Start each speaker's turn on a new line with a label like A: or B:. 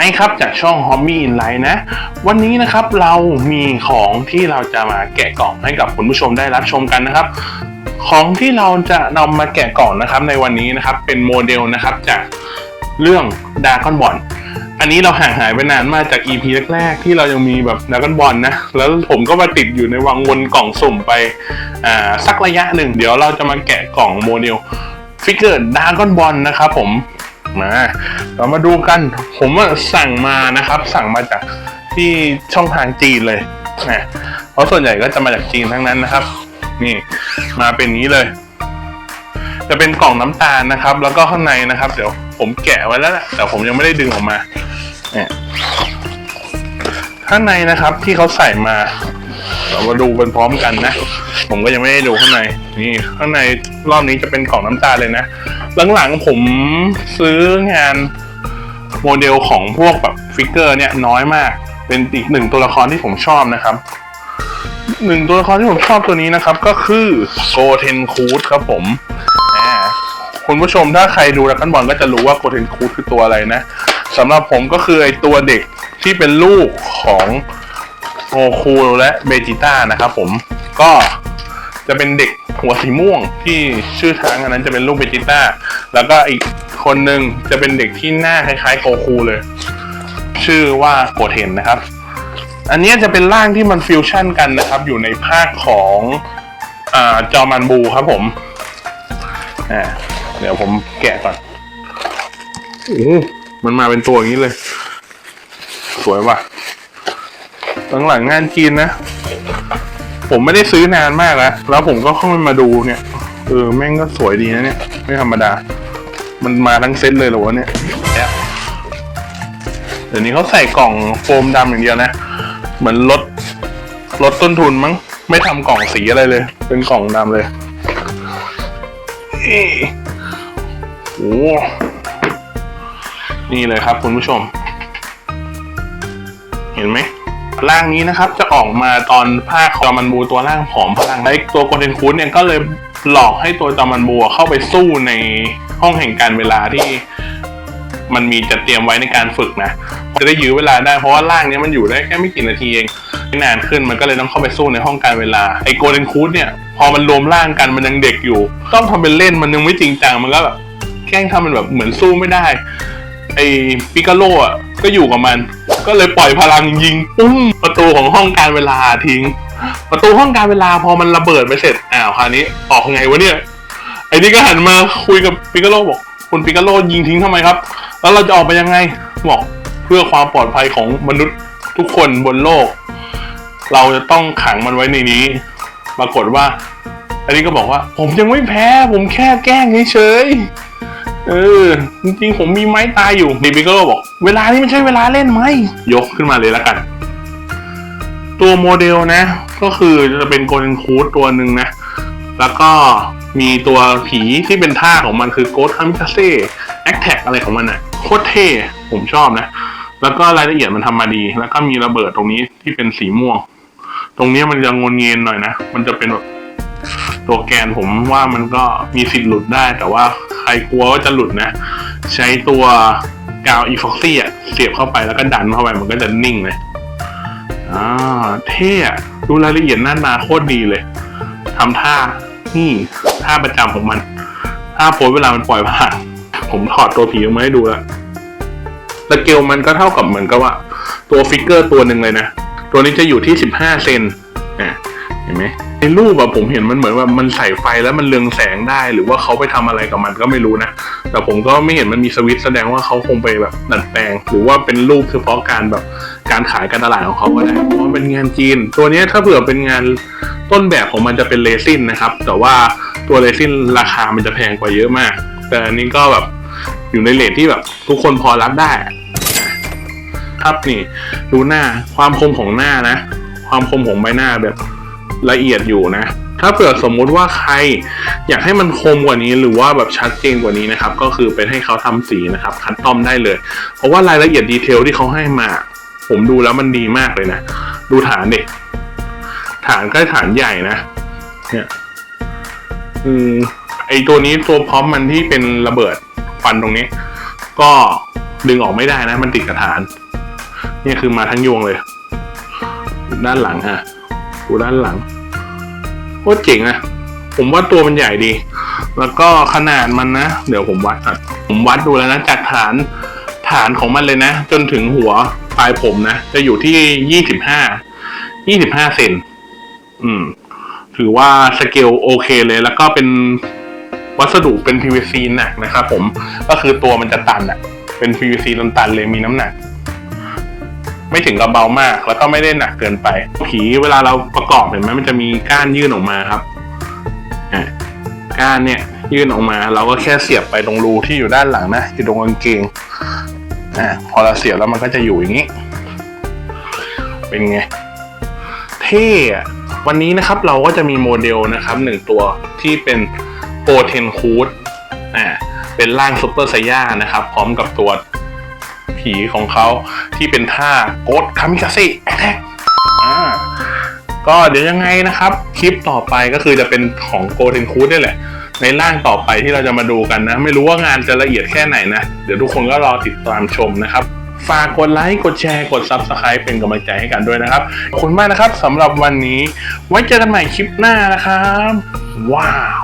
A: อครับจากช่อง Hobby in Life นะ วันนี้นะครับเรามีของที่เราจะมาแกะกล่องให้กับคุณผู้ชมได้รับชมกันนะครับ ของที่เราจะนำมาแกะกล่องนะครับในวันนี้นะครับเป็นโมเดลนะครับจากเรื่องดากอนบอลอันนี้เราห่างหายไปนานมากจาก EP แรกๆที่เรายังมีแบบดากอนบอลนะ แล้วผมก็มาติดอยู่ในวังวนกล่องสุ่มไปอ่าสักระยะหนึ่ง เดี๋ยวเราจะมาแกะกล่องโมเดลฟิกเกอร์ดากอนบอลนะครับผม มาเรามาดูกัน ผมสั่งมานะครับ สั่งมาจากที่ช่องทางจีนเลยนะเพราะส่วนใหญ่ก็จะมาจากจีนทั้งนั้นนะครับ นี่มาเป็นนี้เลย จะเป็นกล่องน้ำตาลนะครับ แล้วก็ข้างในนะครับ เดี๋ยวผมแกะไว้แล้วแหละแต่ผมยังไม่ได้ดึงออกมาเนี่ยข้างในนะครับที่เขาใส่มา เรามาดูกันพร้อมกันนะ ผมก็ยังไม่ได้ดูข้างใน นี่ข้างในรอบนี้จะเป็นกล่องน้ำตาลเลยนะ หลังๆผมซื้องานโมเดลของพวกแบบฟิกเกอร์เนี่ยน้อยมาก เป็นอีกหนึ่งตัวละครที่ผมชอบนะครับหนึ่งตัวละครที่ผมชอบตัวนี้นะครับ ก็คือโกเทนคูดครับผมคุณผู้ชมถ้าใครดูดักกันบอลก็จะรู้ว่าโกเทนคูดคือตัวอะไรนะสำหรับผมก็คือไอตัวเด็กที่เป็นลูกของ โอคูและเบจิต้านะครับผมก็จะเป็นเด็กหัวสีม่วงที่ชื่อทางอันนั้นจะเป็นลูกเบจิต้า แล้วก็อีกคนหนึ่งจะเป็นเด็กที่หน้าคล้ายๆโกคูเลย ชื่อว่าโกเทนนะครับ อันนี้จะเป็นร่างที่มันฟิวชั่นกันนะครับ อยู่ในภาคของอ่าจอมันบูครับผมอ่าเดี๋ยวผมแกะก่อนโอ้มันมาเป็นตัวอย่างนี้เลย สวยว่ะ หลังๆงานจีนนะ ผมไม่ได้ซื้อนานมากแล้วแล้วผมก็เข้ามาดูเนี่ยเออแม่งก็สวยดีนะเนี่ย ไม่ธรรมดา มันมาทั้งเซตเลยเหรอวะเนี่ยเดี๋ยวนี้เขาใส่กล่องโฟมดำอย่างเดียวนะ เหมือนลดลดต้นทุนมั้ง ไม่ทำกล่องสีอะไรเลย เป็นกล่องดำเลยโอ้นี่เลยครับคุณผู้ชม เห็นไหม ร่างนี้นะครับ จะออกมาตอนภาคจอมันบูตัวร่างผอมพลังไอ้ตัวโกลเดนคูดเนี่ยก็เลยหลอกให้ตัวจอมันบูเข้าไปสู้ในห้องแห่งการเวลาที่มันมีจัดเตรียมไว้ในการฝึกนะ จะได้ยื้อเวลาได้เพราะว่าร่างนี้มันอยู่ได้แค่ไม่กี่นาทีเองไม่นานขึ้นมันก็เลยต้องเข้าไปสู้ในห้องการเวลาไอ้โกลเดนคูดเนี่ย พอมันรวมร่างกันมันยังเด็กอยู่ ต้องทำเป็นเล่นมันยังไม่จริงจังมันก็แบบแกล้งทำมันแบบเหมือนสู้ไม่ได้ ไอ้ปิกาโลอะก็อยู่กับมัน ก็เลยปล่อยพลังยิงปุ้งประตูของห้องการเวลาทิ้ง ประตูห้องการเวลาพอมันระเบิดไปเสร็จอ้าวคราวนี้ออกไงวะเนี่ยไอ้นี่ก็หันมาคุยกับปิกาโลบอก คุณปิกาโลยิงทิ้งทำไมครับ แล้วเราจะออกไปยังไงบอกเพื่อความปลอดภัยของมนุษย์ทุกคนบนโลก เราจะต้องขังมันไว้ในนี้ ปรากฏว่า อันนี้ก็บอกว่า ผมยังไม่แพ้ ผมแค่แกล้งเฉยๆ เออ จริงๆ ผมมีไม้ตายอยู่ดิบิโก้บอก เวลานี้ไม่ใช่เวลาเล่นไหม ยกขึ้นมาเลยแล้วกัน ตัวโมเดลนะ ก็คือจะเป็นโกลเด้นคูดตัวหนึ่งนะ แล้วก็มีตัวผีที่เป็นท่าของมันคือโกดคามิคาเซ่แอคแท็กอะไรของมันอะโคตรเท่ ผมชอบนะ แล้วก็รายละเอียดมันทำมาดี แล้วก็มีระเบิดตรงนี้ที่เป็นสีม่วง ตรงนี้มันจะงนเงียนหน่อยนะ มันจะเป็นแบบตัวแกนผมว่ามันก็มีสิทธิ์หลุดได้แต่ว่า รกลัวว่าจะหลุดนะ ใช้ตัวกาวอีฟ็อกซี่อะเสียบเข้าไปแล้วก็ดันเข้าไปมันก็จะนิ่งเลยอ่าเท่อะดูรายละเอียดหน้าตาโคตรดีเลยทำท่านี่ท่าประจำของมันท่าโพสเวลามันปล่อยผ่านผมถอดตัวผีออกมาให้ดูแล้วสเกลมันก็เท่ากับเหมือนกับว่า ตัวฟิกเกอร์ตัวหนึ่งเลยนะ ตัวนี้จะอยู่ที่สิบห้าเซนอะเห็นไหม ในรูปอะผมเห็นมันเหมือนว่ามันใส่ไฟแล้วมันเรืองแสงได้ หรือว่าเขาไปทำอะไรกับมันก็ไม่รู้นะ แต่ผมก็ไม่เห็นมันมีสวิตช์แสดงว่าเขาคงไปแบบดัดแปลง หรือว่าเป็นรูปเฉพาะการแบบการขายการตลาดของเขาก็ได้เพราะว่าเป็นงานจีน ตัวนี้ถ้าเผื่อเป็นงานต้นแบบของมันจะเป็นเรซินนะครับ แต่ว่าตัวเรซินราคามันจะแพงกว่าเยอะมาก แต่อันนี้ก็แบบอยู่ในเลทที่แบบ ทุกคนพอรับได้ ครับนี่ ดูหน้าความคมของหน้านะ ความคมของใบหน้าแบบ ละเอียดอยู่นะ ถ้าเผื่อสมมุติว่าใครอยากให้มันคมกว่านี้หรือว่าแบบชัดเจนกว่านี้นะครับ ก็คือเป็นให้เขาทำสีนะครับ คัดต้อมได้เลย เพราะว่ารายละเอียดดีเทลที่เขาให้มา ผมดูแล้วมันดีมากเลยนะ ดูฐานเด็กฐานก็ฐานใหญ่นะ เนี่ย อืมไอตัวนี้ตัวพร้อมมันที่เป็นระเบิดฟันตรงนี้ ก็ดึงออกไม่ได้นะ มันติดกระฐาน นี่คือมาทั้งยวงเลย ด้านหลังอะ ดูด้านหลังโคตรเจ๋งอะผมว่าตัวมันใหญ่ดี แล้วก็ขนาดมันนะ เดี๋ยวผมวัดก่อนผมวัดดูแล้วนะจากฐานฐานของมันเลยนะ จนถึงหัวปลายผมนะ จะอยู่ที่ยี่สิบห้ายี่สิบห้าเซนอืม ถือว่าสเกลโอเคเลย แล้วก็เป็นวัสดุเป็น PVC หนักนะครับผม ก็คือตัวมันจะตันอะเป็น PVC ตันๆเลยมีน้ำหนัก ไม่ถึงกับเบามาก แล้วก็ไม่ได้หนักเกินไป ผีเวลาเราประกอบเห็นไหมมันจะมีก้านยื่นออกมาครับก้านเนี่ย ยื่นออกมา เราก็แค่เสียบไปตรงรูที่อยู่ด้านหลังนะอยู่ตรงกางเกงอะพอเราเสียบแล้วมันก็จะอยู่อย่างนี้ เป็นไง เท่อะวันนี้นะครับเราก็จะมีโมเดลนะครับหนึ่งตัวที่เป็นโปรเทนคูดอ่าเป็นร่างซูเปอร์ไซย่านะครับ พร้อมกับตัว ผีของเขาที่เป็นท่าโกดคามิคาเซ่แอคแท็กอ่าก็เดี๋ยวยังไงนะครับ คลิปต่อไปก็คือจะเป็นของโกเทนคูดนี่แหละ ในร่างต่อไปที่เราจะมาดูกันนะ ไม่รู้ว่างานจะละเอียดแค่ไหนนะ เดี๋ยวทุกคนก็รอติดตามชมนะครับ ฝากกดไลค์กดแชร์กด Subscribe เป็นกำลังใจให้กันด้วยนะครับ ขอบคุณมากนะครับสำหรับวันนี้ ไว้เจอกันใหม่คลิปหน้านะครับ ว้าว